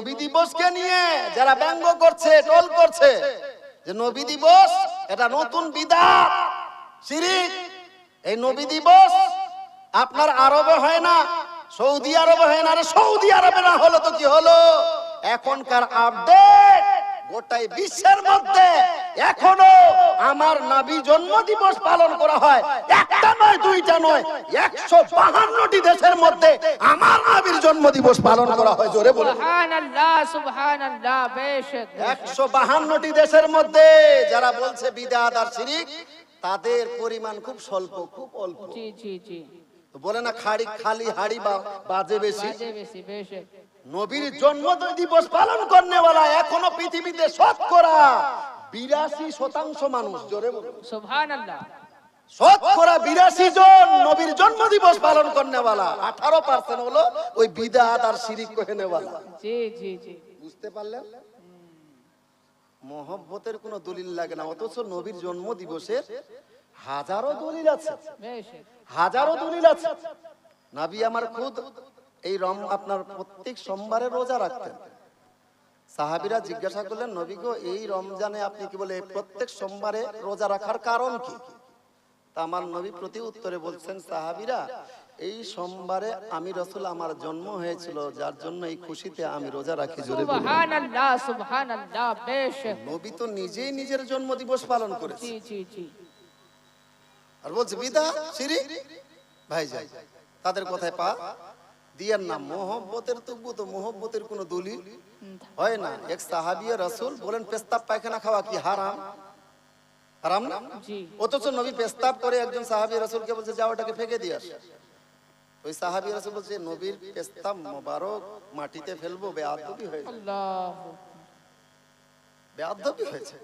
নবী দিবসকে নিয়ে যারা ব্যঙ্গ করছে টোল করছে, যে নবী দিবস এটা নতুন বিদাত, শিরিক। এই নবী দিবস আপনার আরবে হয় না, সৌদি আরবে হয় না, আরে সৌদি আরবে না হলো তো কি হলো? এখনকার আপডেট গোটাই বিশ্বের মধ্যে। এখনও আমার নাবি জন্ম দিবস পালন করা হয়। একটা নয় দুইটা নয় একশো বাহান্নটি দেশের মধ্যে আমার নাবির জন্ম দিবস পালন করা হয় জোরে বলে একশো বাহান্নটি দেশের মধ্যে যারা বলছে বিদাত আর শিরিক তাদের পরিমাণ খুব স্বল্প খুব অল্প। জি জি জি। বলে না খাড়ি খালি হাড়ি বা- বাজে বেশি। নবীর জন্ম দিবস পালন করনেওয়ালা এখনও পৃথিবীতে শতকরা বিরাশি শতাংশ মানুষ জোরে। শতকরা বিরাশি জন নবীর জন্ম দিবস পালন করনেওয়ালা আঠারো পার্সেন্ট হলো ওই বিদাত আর কহেনেওয়ালা। বুঝতে পারলেন? মহব্বতের কোনো দলিল লাগে না অথচ নবীর জন্ম দিবসের হাজারো দলিল আছে। হাজারো দলিল আছে। নাবি আমার খুদ এই রম আপনার প্রত্যেক সোমবারে রোজা রাখতেন। সাহাবিরা জিজ্ঞাসা করলেন নবী এই রমজানে আপনি কি বলে প্রত্যেক সোমবারে রোজা রাখার কারণ কি? তা আমার নবী প্রতি উত্তরে বলছেন সাহাবিরা এই সোমবারে আমি রসুল আমার জন্ম হয়েছিল যার জন্য এই খুশিতে আমি রোজা রাখি জোরে নবী তো নিজেই নিজের জন্ম দিবস পালন করেছে। আর বলছে বিদা সিরি ভাই যাই তাদের কথায় পা দিয়ার না মোহব্বতের তবু তো মোহব্বতের কোনো দলিল? হয় না। এক সাহাবিয়া রাসূল বলেন পেস্তাব পায়খানা খাওয়া কি হারাম? হারাম না? অথচ নবী পেস্তাব করে একজন সাহাবী রাসূলকে বলছে যাও ওটাকে ফেকে দিয়ে আস। ওই সাহাবী রাসূল বলছে নবীর পেস্তাব মোবারক মাটিতে ফেলব হয়েছে আল্লাহ হয়েছে।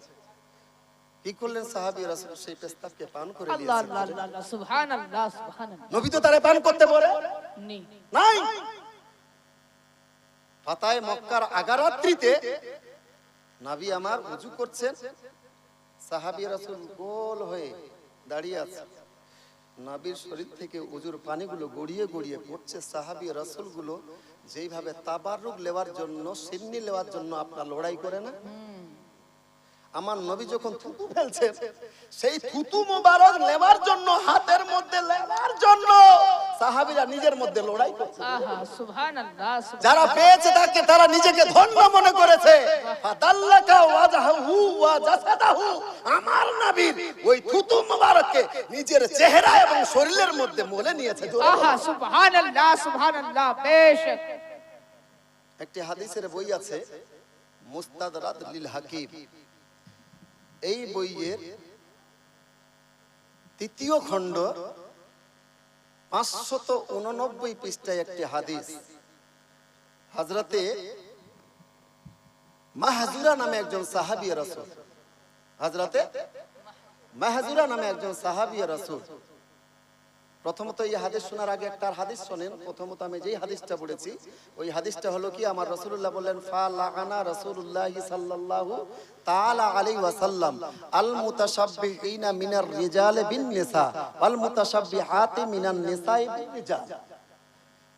কি করলেন সাহাবী? রাসূল সেই পেস্তাবকে পান করে আল্লাহ আল্লাহ আল্লাহ সুবহান আল্লাহ নবী তো তারা পান করতে পারে নি নাই? ফাতায় মক্কার আগারাত্রিতে নাবি আমার উজু করছেন। সাহাবী রাসূল গোল হয়ে দাঁড়িয়ে আছে। নাবির শরীর থেকে উজুর পানিগুলো গড়িয়ে গড়িয়ে পড়ছে। সাহাবী রাসূলগুলো যেইভাবে তাবারুক নেওয়ার জন্য সিন্নি নেওয়ার জন্য আপনার লড়াই করে না? আমার নবী যখন থুতু ফেলছেন সেই থুতু মোবারক নেবার জন্য হাতের মধ্যে নেওয়ার জন্য সাহাবীরা নিজের মধ্যে লড়াই করছে। যারা পেয়েছে তাকে তারা নিজেকে ধন্য মনে করেছে। আমার নবীর ওই থুতু মোবারককে নিজের চেহারা এবং শরীরের মধ্যে মলে নিয়েছে। আহা বেশক। একটি হাদিসের বই আছে মুস্তাদরাত লিল হাকিম। এই বইয়ের তৃতীয় খণ্ড পাঁচশত উননব্বই পৃষ্ঠায় একটি হাদিস। হাজরাতে মাহাজুরা নামে একজন সাহাবিয়া রাসূল। হাজরাতে মাহাজুরা নামে একজন সাহাবিয়া রাসূল। প্রথমত এই হাদিস শোনার আগে একটা হাদিস শোনেন। প্রথমত আমি যেই হাদিসটা পড়েছি, ওই হাদিসটা হলো কি, আমার রাসূলুল্লাহ বললেন, ফা লাগানা রাসূলুল্লাহ সাল্লাল্লাহু ওয়াসাল্লাম আল মিনার বিন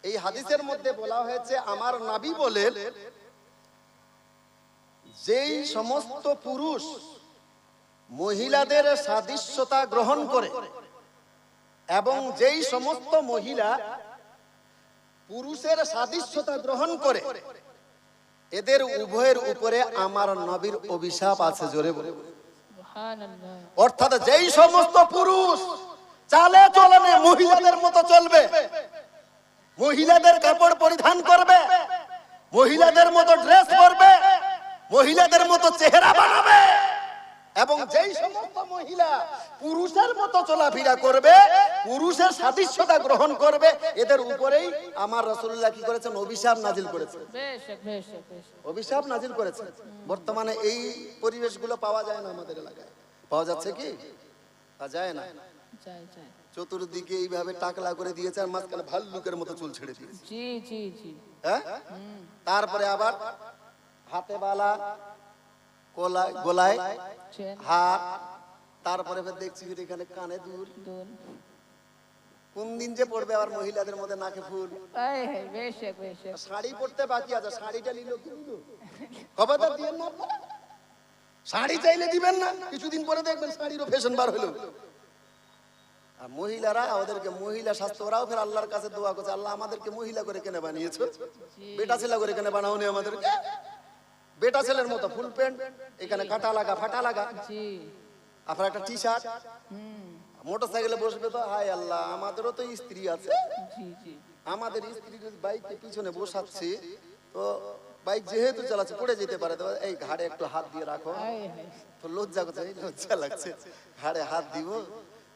এই হাদিসের মধ্যে বলা হয়েছে, আমার নবী বলেন, যেই সমস্ত পুরুষ মহিলাদের সাদৃশ্যতা গ্রহণ করে এবং যেই সমস্ত মহিলা পুরুষের সাদৃশ্যতা গ্রহণ করে এদের উভয়ের উপরে আমার নবীর অভিশাপ আছে জোরে বলে অর্থাৎ যেই সমস্ত পুরুষ চালে চলনে মহিলাদের মতো চলবে মহিলাদের কাপড় পরিধান করবে মহিলাদের মতো ড্রেস পরবে মহিলাদের মতো চেহারা বানাবে এবং যেই সমস্ত মহিলা পুরুষের মতো চলাফেরা করবে পুরুষের সাদৃশ্যতা গ্রহণ করবে এদের উপরেই আমার রসুল্লাহ কি করেছেন? অভিশাপ নাজিল করেছে অভিশাপ নাজিল করেছে বর্তমানে এই পরিবেশগুলো পাওয়া যায় না আমাদের এলাকায়। পাওয়া যাচ্ছে কি? যায় না। চতুর্দিকে এইভাবে টাকলা করে দিয়েছে আর মাঝখানে ভাল্লুকের মতো চুল ছেড়ে দিয়েছে। হ্যাঁ? তারপরে আবার হাতে বালা কোলায় গোলায় হাত তারপরে দেখছি এখানে কানে দুল। কোন দিন যে পড়বে আবার মহিলাদের মধ্যে নাকে ফুল? শাড়ি পড়তে বাকি আছে শাড়িটা নিল কি? খবরদার দিবেন না? শাড়ি চাইলে দিবেন না কিছুদিন পরে দেখবেন শাড়িরও ফ্যাশন বার হলো। আর মহিলারা ওদেরকে মহিলা স্বাস্থ্য ওরাও ফের আল্লাহর কাছে দোয়া করছে আল্লাহ আমাদেরকে মহিলা করে কেনে বানিয়েছো। বেটা ছেলা করে কেনে বানাওনি আমাদেরকে। বেটা ছেলের মতো ফুল প্যান্ট এখানে কাটা লাগা ফাটা লাগা। আপনার একটা টি শার্ট মোটর সাইকেলে বসবে তো? হাই আল্লাহ আমাদেরও তো স্ত্রী আছে। আমাদের স্ত্রীর বাইকে পিছনে বসাচ্ছি তো বাইক যেহেতু চালাচ্ছে পড়ে যেতে পারে। এই ঘাড়ে একটু হাত দিয়ে রাখো। তো লজ্জা করছে লজ্জা লাগছে। ঘাড়ে হাত দিব।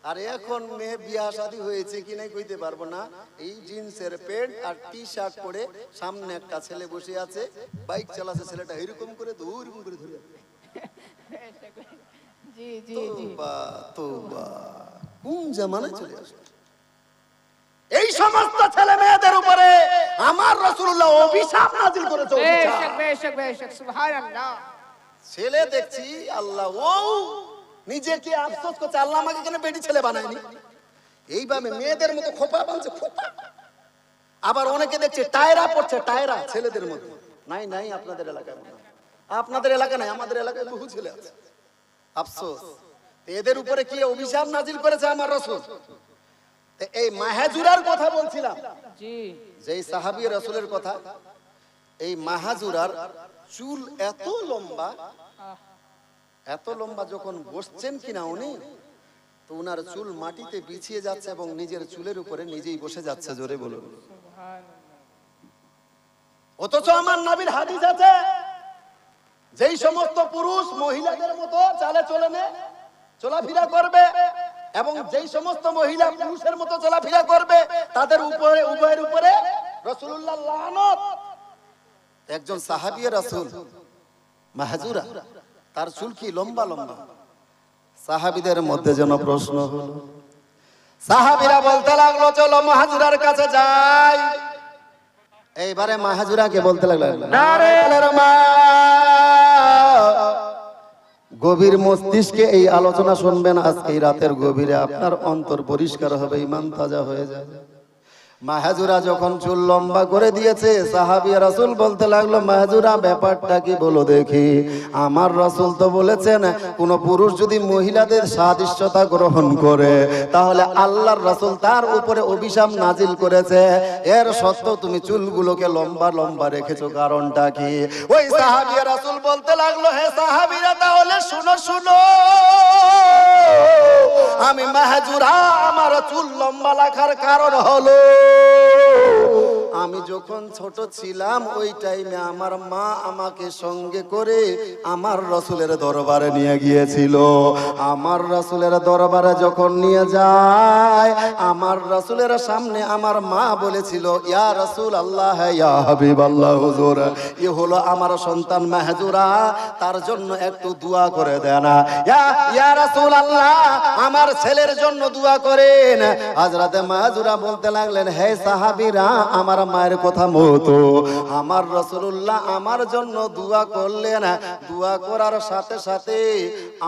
আর এখন মেয়ে বিয়া শাদি হয়েছে কি নাই কইতে পারব না। এই জিন্সের প্যান্ট আর টি শার্ট পরে সামনে একটা ছেলে বসে আছে। বাইক চালাচ্ছে ছেলেটা এরকম করে দৌড় করে ধরে। তোবা তোবা কোন জামানায় চলে আসবে এই সমস্ত ছেলে মেয়েদের উপরে আমার রসুল্লাহ অভিশাপ নাজিল করেছে ছেলে দেখছি আল্লাহ ও নিজেকে আফসোস করছে আল্লাহ আমাকে কেন বেটি ছেলে বানায়নি? এইভাবে মেয়েদের মতো খোপা বানছে খোপা। আবার অনেকে দেখছে টায়রা পড়ছে টায়রা ছেলেদের মধ্যে নাই নাই আপনাদের এলাকায় আপনাদের এলাকা নাই আমাদের এলাকায় বহু ছেলে আছে। আফসোস। এদের উপরে কি অভিশাপ নাজিল করেছে আমার রসুল? এই মাহাজুরার কথা বলছিলাম। যে সাহাবি রসুলের কথা এই মাহাজুরার চুল এত লম্বা এত লম্বা যখন বসছেন কিনা উনি তো উনার চুল মাটিতে বিছিয়ে যাচ্ছে এবং নিজের চুলের উপরে নিজেই বসে যাচ্ছে জোরে বলুন। অথচ আমার নাবির হাদিস আছে যেই সমস্ত পুরুষ মহিলাদের মতো চালে চলে নেয় চলাফেরা করবে এবং যেই সমস্ত মহিলা পুরুষের মতো চলাফেরা করবে, তাদের উপরে, উভয়ের উপরে রসুল্লাহ একজন সাহাবিয়া রাসূল, মাহাজুরা, তার চুল কি লম্বা লম্বা? সাহাবিদের মধ্যে যেন প্রশ্ন সাহাবিরা বলতে লাগল, চলো মাহাজুরার কাছে যাই। এইবারে মাহাজুরাকে বলতে লাগলেন গভীর মস্তিষ্কে এই আলোচনা শুনবেন আজকে এই রাতের গভীরে। আপনার অন্তর পরিষ্কার হবে, ইমান তাজা হয়ে যাবে। মাহাজুরা যখন চুল লম্বা করে দিয়েছে, সাহাবিয়া রাসূল বলতে লাগল মাহাজুরা ব্যাপারটা কি বলো দেখি? আমার রাসূল তো বলেছেন, কোন পুরুষ যদি মহিলাদের সাদৃশ্যতা গ্রহণ করে, তাহলে আল্লাহর রাসূল তার উপরে অভিশাপ নাজিল করেছে। এর সত্ত্বেও তুমি চুলগুলোকে লম্বা লম্বা রেখেছো, কারণটা কি? ওই সাহাবিয়া রাসূল বলতে লাগল, হে সাহাবীরা, তাহলে শুনো শুনো। আমি মাহাজুরা আমার চুল লম্বা রাখার কারণ হলো আমি যখন ছোট ছিলাম, ওই টাইমে আমার মা আমাকে সঙ্গে করে আমার রসুলের দরবারে নিয়ে গিয়েছিল। আমার রসুলের দরবারে যখন নিয়ে যায়, আমার রসুলের সামনে আমার মা বলেছিল, ইয়া রসুল আল্লাহ ইয়া হাবিব আল্লাহ হুজুর, এ হলো আমার সন্তান মাহজুরা, তার জন্য একটু দোয়া করে দেন ইয়া ইয়া রাসূল আল্লাহ আমার ছেলের জন্য দোয়া করেন। হযরতে মাহজুরা বলতে লাগলেন, হে সাহাবীরা, আমার মায়ের কথা মতো। আমার রাসূলুল্লাহ আমার জন্য দোয়া করলেন। দোয়া করার সাথে সাথে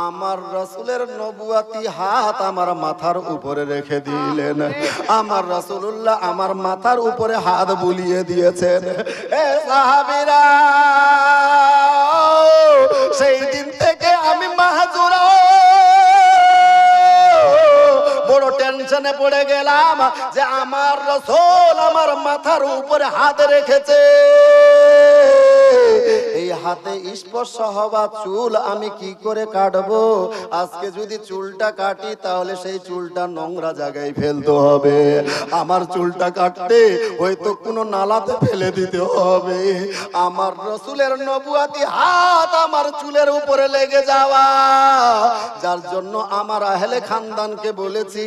আমার রসুলের নবুয়াতি হাত আমার মাথার উপরে রেখে দিলেন। আমার রাসূলুল্লাহ আমার মাথার উপরে হাত বুলিয়ে দিয়েছেন। সেই দিন থেকে আমি মাহাজুরা। টেনশনে পড়ে গেলাম যে আমার রসোল আমার মাথার উপরে হাত রেখেছে। এই হাতে স্পর্শ হওয়া চুল আমি কি করে কাটবো? আজকে যদি চুলটা কাটি, তাহলে সেই চুলটা নোংরা জায়গায় ফেলতে হবে। আমার চুলটা কাটতে হয়তো কোনো নালাতে ফেলে দিতে হবে। আমার রসুলের নবুয়াতি হাত আমার চুলের উপরে লেগে যাওয়া। যার জন্য আমার আহলে খানদানকে বলেছি,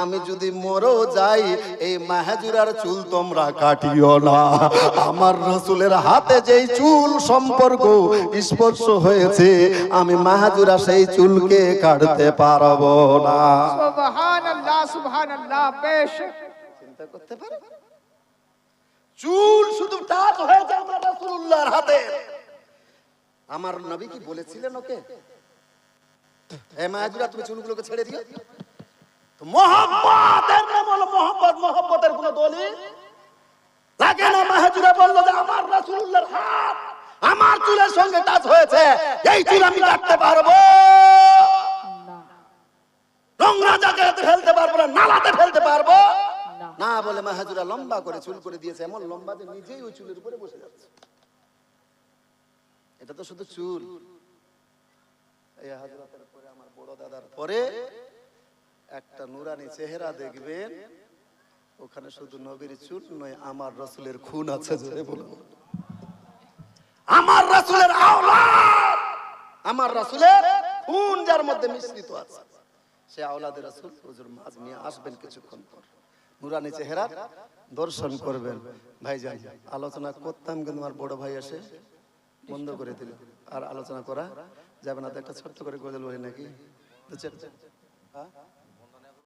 আমি যদি মরেও যাই, এই মাহাজুরার চুল তোমরা কাটিও না। আমার রসুলের হাতে যেই চুল সম্পর্ক স্পর্শ হয়েছে আমি মাহাজুরা সেই চুলকে কাটতে পারব না। চুল শুধু আমার নবী কি বলেছিলেন ওকে? তুমি চুলগুলোকে ছেড়ে দিও। মোহাম্মদ দলিল? লাগে না মাহাজুরা বলল আমার হাত আমার চুলের সঙ্গে টাচ হয়েছে এই চুল আমি কাটতে পারব। না। নোংরা জায়গাতে ফেলতে পারব না নালাতে ফেলতে পারব। না। না বলে মাহাজুরা লম্বা করে চুল করে দিয়েছে এমন লম্বা যে নিজেই ওই চুলের উপরে বসে যাচ্ছে। এটা তো শুধু চুল। এই হাজরাতের পরে আমার বড় দাদার পরে একটা নুরানি চেহারা দেখবেন ওখানে শুধু নবীর চুল নয় আমার রসুলের খুন আছে জোরে বলুন। আমার রাসুলের আমার রাসুলের খুন যার মধ্যে মিশ্রিত আছে। সে আওলাদের রাসুল হুজুর মাঝ নিয়ে আসবেন কিছুক্ষণ পর। নুরানি চেহারা দর্শন করবেন। ভাই যাই আলোচনা করতাম কিন্তু আমার বড় ভাই আসে বন্ধ করে দিল। আর আলোচনা করা যাবে না তো একটা ছোট্ট করে গজল বলি নাকি? হ্যাঁ?